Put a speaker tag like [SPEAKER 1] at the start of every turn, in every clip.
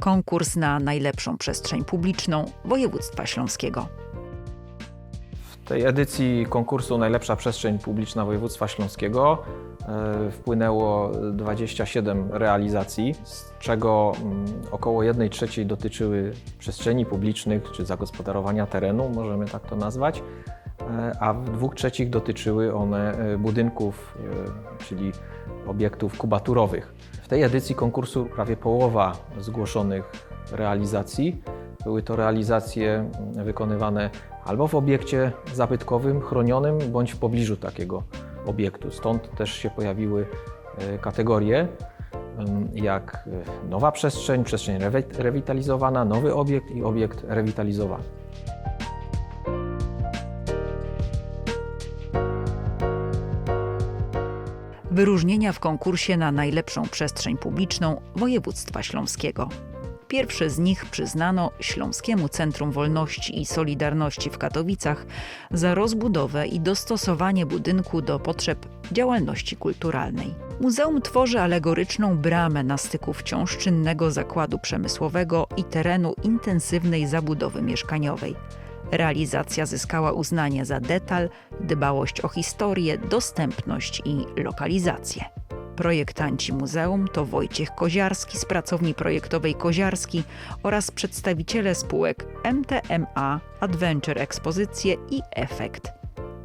[SPEAKER 1] Konkurs na najlepszą przestrzeń publiczną województwa śląskiego.
[SPEAKER 2] W tej edycji konkursu Najlepsza Przestrzeń Publiczna Województwa Śląskiego e, wpłynęło 27 realizacji, z czego mm, około 1 trzeciej dotyczyły przestrzeni publicznych czy zagospodarowania terenu, możemy tak to nazwać, e, a w dwóch trzecich dotyczyły one e, budynków, czyli obiektów kubaturowych. W tej edycji konkursu prawie połowa zgłoszonych realizacji były to realizacje wykonywane albo w obiekcie zabytkowym, chronionym, bądź w pobliżu takiego obiektu. Stąd też się pojawiły e, kategorie jak e, nowa przestrzeń, przestrzeń rewi- rewitalizowana, nowy obiekt i obiekt rewitalizowany.
[SPEAKER 1] Wyróżnienia w konkursie na najlepszą przestrzeń publiczną województwa śląskiego. Pierwsze z nich przyznano Śląskiemu Centrum Wolności i Solidarności w Katowicach za rozbudowę i dostosowanie budynku do potrzeb działalności kulturalnej. Muzeum tworzy alegoryczną bramę na styku wciąż czynnego zakładu przemysłowego i terenu intensywnej zabudowy mieszkaniowej. Realizacja zyskała uznanie za detal, dbałość o historię, dostępność i lokalizację. Projektanci muzeum to Wojciech Koziarski z pracowni projektowej Koziarski oraz przedstawiciele spółek MTMA, Adventure Ekspozycje i Efekt.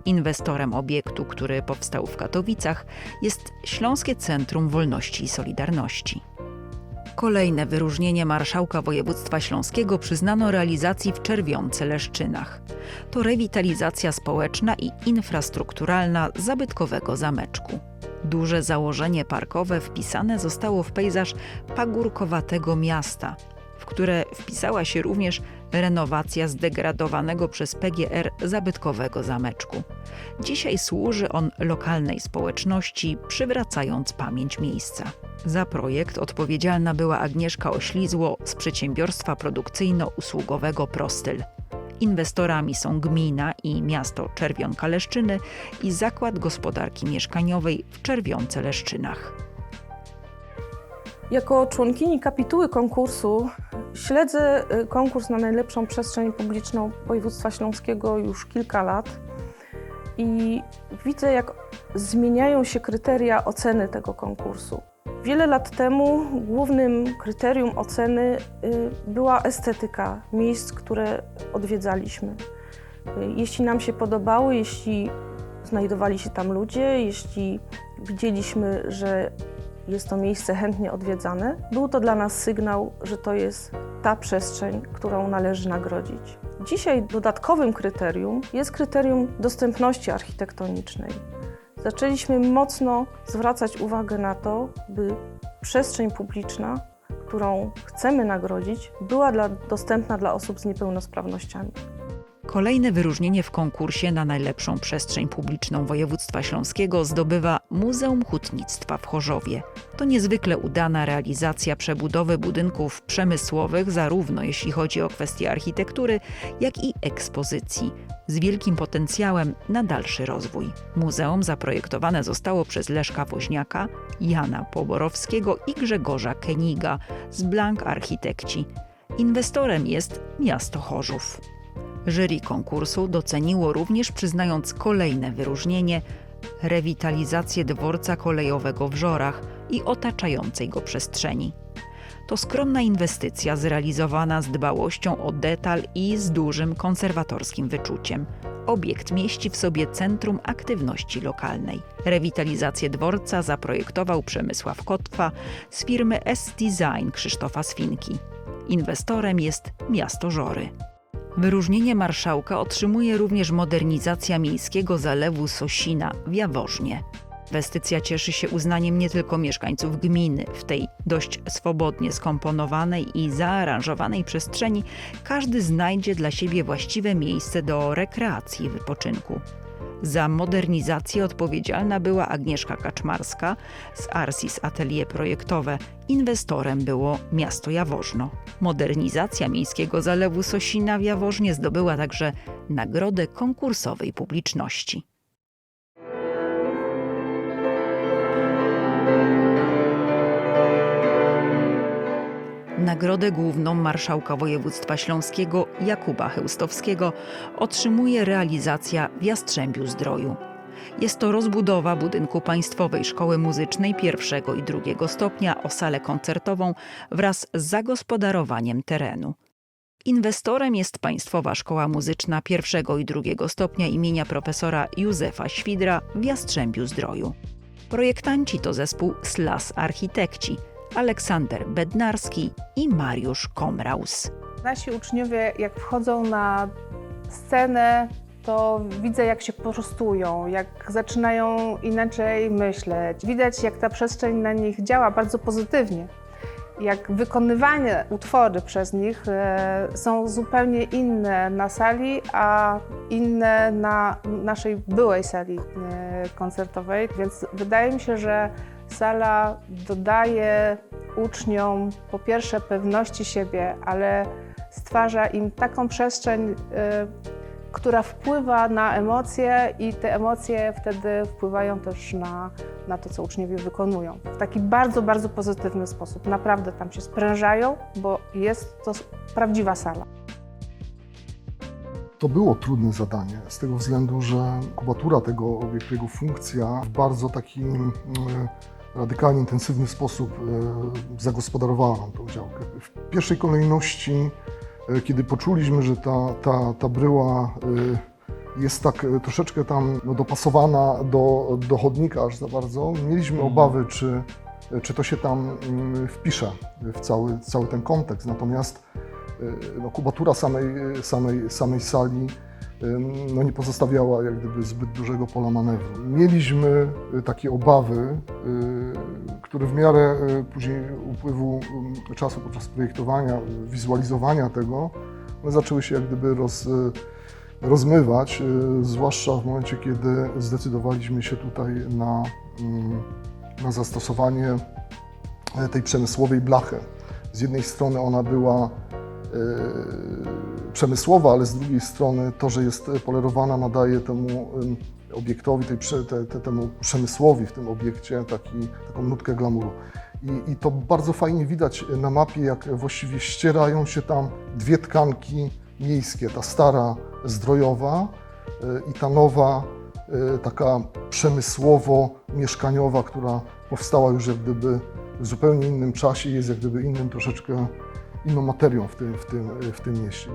[SPEAKER 1] Inwestorem obiektu, który powstał w Katowicach, jest Śląskie Centrum Wolności i Solidarności. Kolejne wyróżnienie marszałka województwa śląskiego przyznano realizacji w Czerwionce-Leszczynach. To rewitalizacja społeczna i infrastrukturalna zabytkowego zameczku. Duże założenie parkowe wpisane zostało w pejzaż pagórkowatego miasta, które wpisała się również renowacja zdegradowanego przez PGR zabytkowego zameczku. Dzisiaj służy on lokalnej społeczności, przywracając pamięć miejsca. Za projekt odpowiedzialna była Agnieszka Oślizło z przedsiębiorstwa produkcyjno-usługowego Prostyl. Inwestorami są gmina i miasto Czerwionka-Leszczyny i Zakład Gospodarki Mieszkaniowej w Czerwionce-Leszczynach.
[SPEAKER 3] Jako członkini kapituły konkursu śledzę y, konkurs na najlepszą przestrzeń publiczną województwa śląskiego już kilka lat i widzę, jak zmieniają się kryteria oceny tego konkursu. Wiele lat temu głównym kryterium oceny y, była estetyka miejsc, które odwiedzaliśmy. Y, Jeśli nam się podobały, jeśli znajdowali się tam ludzie, jeśli widzieliśmy, że jest to miejsce chętnie odwiedzane, był to dla nas sygnał, że to jest ta przestrzeń, którą należy nagrodzić. Dzisiaj dodatkowym kryterium jest kryterium dostępności architektonicznej. Zaczęliśmy mocno zwracać uwagę na to, by przestrzeń publiczna, którą chcemy nagrodzić, była dla, dostępna dla osób z niepełnosprawnościami.
[SPEAKER 1] Kolejne wyróżnienie w konkursie na najlepszą przestrzeń publiczną województwa śląskiego zdobywa Muzeum Hutnictwa w Chorzowie. To niezwykle udana realizacja przebudowy budynków przemysłowych, zarówno jeśli chodzi o kwestie architektury, jak i ekspozycji, z wielkim potencjałem na dalszy rozwój. Muzeum zaprojektowane zostało przez Leszka Woźniaka, Jana Poborowskiego i Grzegorza Keniga z Blank Architekci. Inwestorem jest miasto Chorzów. Jury konkursu doceniło również przyznając kolejne wyróżnienie rewitalizację dworca kolejowego w Żorach i otaczającej go przestrzeni. To skromna inwestycja zrealizowana z dbałością o detal i z dużym konserwatorskim wyczuciem. Obiekt mieści w sobie centrum aktywności lokalnej. Rewitalizację dworca zaprojektował Przemysław Kotwa z firmy S-Design Krzysztofa Swinki. Inwestorem jest miasto Żory. Wyróżnienie marszałka otrzymuje również modernizacja miejskiego zalewu Sosina w Jaworznie. Inwestycja cieszy się uznaniem nie tylko mieszkańców gminy. W tej dość swobodnie skomponowanej i zaaranżowanej przestrzeni każdy znajdzie dla siebie właściwe miejsce do rekreacji i wypoczynku. Za modernizację odpowiedzialna była Agnieszka Kaczmarska z Arsis Atelier Projektowe. Inwestorem było miasto Jaworzno. Modernizacja miejskiego zalewu Sosina w Jaworznie zdobyła także nagrodę konkursowej publiczności. Nagrodę główną marszałka województwa śląskiego Jakuba Chełstowskiego otrzymuje realizacja w Jastrzębiu Zdroju. Jest to rozbudowa budynku Państwowej Szkoły Muzycznej pierwszego i drugiego stopnia o salę koncertową wraz z zagospodarowaniem terenu. Inwestorem jest Państwowa Szkoła Muzyczna pierwszego i drugiego stopnia imienia profesora Józefa Świdra w Jastrzębiu Zdroju. Projektanci to zespół SLAS Architekci Aleksander Bednarski i Mariusz Komraus.
[SPEAKER 4] Nasi uczniowie, jak wchodzą na scenę, to widzę, jak się prostują, jak zaczynają inaczej myśleć. Widać, jak ta przestrzeń na nich działa bardzo pozytywnie. Jak wykonywane utwory przez nich e, są zupełnie inne na sali, a inne na naszej byłej sali e, koncertowej. Więc wydaje mi się, że sala dodaje uczniom po pierwsze pewności siebie, ale stwarza im taką przestrzeń, y, która wpływa na emocje i te emocje wtedy wpływają też na, na to, co uczniowie wykonują. W taki bardzo, bardzo pozytywny sposób. Naprawdę tam się sprężają, bo jest to prawdziwa sala.
[SPEAKER 5] To było trudne zadanie, z tego względu, że kubatura tego obiektu, jego funkcja w bardzo taki mm, radykalnie intensywny sposób e, zagospodarowała nam tą działkę. W pierwszej kolejności, e, kiedy poczuliśmy, że ta, ta, ta bryła e, jest tak troszeczkę tam no, dopasowana do, do chodnika aż za bardzo, mieliśmy
[SPEAKER 2] Mhm.
[SPEAKER 5] obawy, czy, czy to się tam mm, wpisze w cały, cały ten kontekst. Natomiast no, kubatura samej, samej, samej sali no, nie pozostawiała jak gdyby zbyt dużego pola manewru. Mieliśmy y, takie obawy, y, które w miarę y, później upływu czasu podczas projektowania, wizualizowania tego, one zaczęły się jak gdyby roz, rozmywać, zwłaszcza w momencie, kiedy zdecydowaliśmy się tutaj na, na zastosowanie tej przemysłowej blachy. Z jednej strony ona była przemysłowa, ale z drugiej strony to, że jest polerowana, nadaje temu em, obiektowi, tej, te, te, temu przemysłowi w tym obiekcie taki, taką nutkę glamuru. I, I to bardzo fajnie widać na mapie, jak właściwie ścierają się tam dwie tkanki miejskie. Ta stara, zdrojowa e, i ta nowa, taka przemysłowo-mieszkaniowa, która powstała już jak gdyby w zupełnie innym czasie, jest jak gdyby innym troszeczkę inną materią w tym, w tym, w tym mieście.